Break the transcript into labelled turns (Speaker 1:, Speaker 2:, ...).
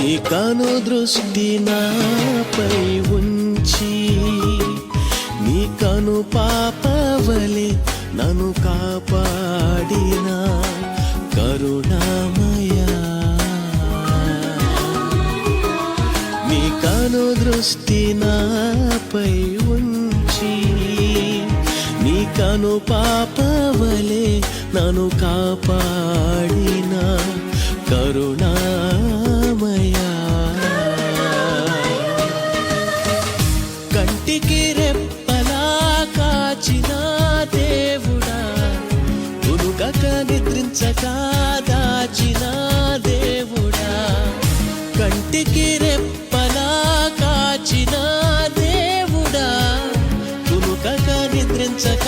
Speaker 1: నీ కను దృష్టి నాపై ఉంచి నీ కను పాపవలి నన్ను కాపాడిన కరుణామయ. నీ కను దృష్టి నాపై ఉంచి నీ కను పాపవలే నన్ను కాపాడిన కరుణా పైకి రెప్పలా కాచిన దేవుడా? తునుగక నిద్రించక దాచిన దేవుడా? కంటికి రెప్పలా కాచిన దేవుడా? తునుగక నిద్రించక